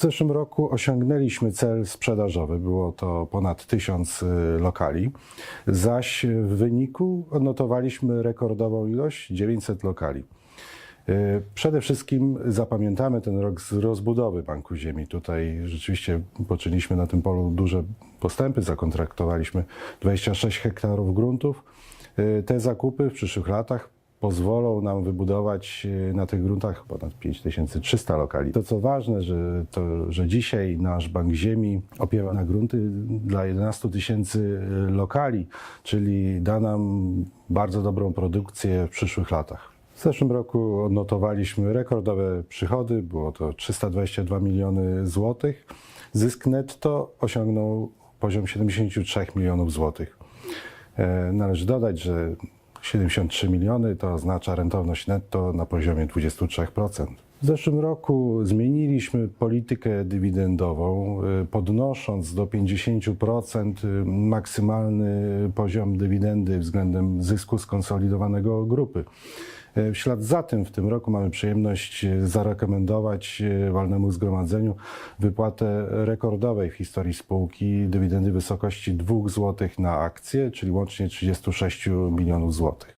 W zeszłym roku osiągnęliśmy cel sprzedażowy, było to ponad 1000 y, lokali, zaś w wyniku odnotowaliśmy rekordową ilość 900 lokali. Y, Przede wszystkim zapamiętamy ten rok z rozbudowy Banku Ziemi. Tutaj rzeczywiście poczyniliśmy na tym polu duże postępy, zakontraktowaliśmy 26 hektarów gruntów. Y, Te zakupy w przyszłych latach pozwolą nam wybudować y, na tych gruntach ponad 5300 lokali. To co ważne, że, to, że dzisiaj nasz Bank Ziemi opiewa na grunty dla 11 tysięcy y, lokali, czyli da nam bardzo dobrą produkcję w przyszłych latach. W zeszłym roku odnotowaliśmy rekordowe przychody, było to 322 miliony złotych. Zysk netto osiągnął poziom 73 milionów złotych. E, Należy dodać, że 73 miliony to oznacza rentowność netto na poziomie 23%. W zeszłym roku zmieniliśmy politykę dywidendową, y, podnosząc do 50% y, maksymalny poziom dywidendy względem zysku skonsolidowanego grupy. E, W ślad za tym w tym roku mamy przyjemność zarekomendować walnemu zgromadzeniu wypłatę rekordowej w historii spółki dywidendy wysokości 2 zł na akcję, czyli łącznie 36 milionów złotych.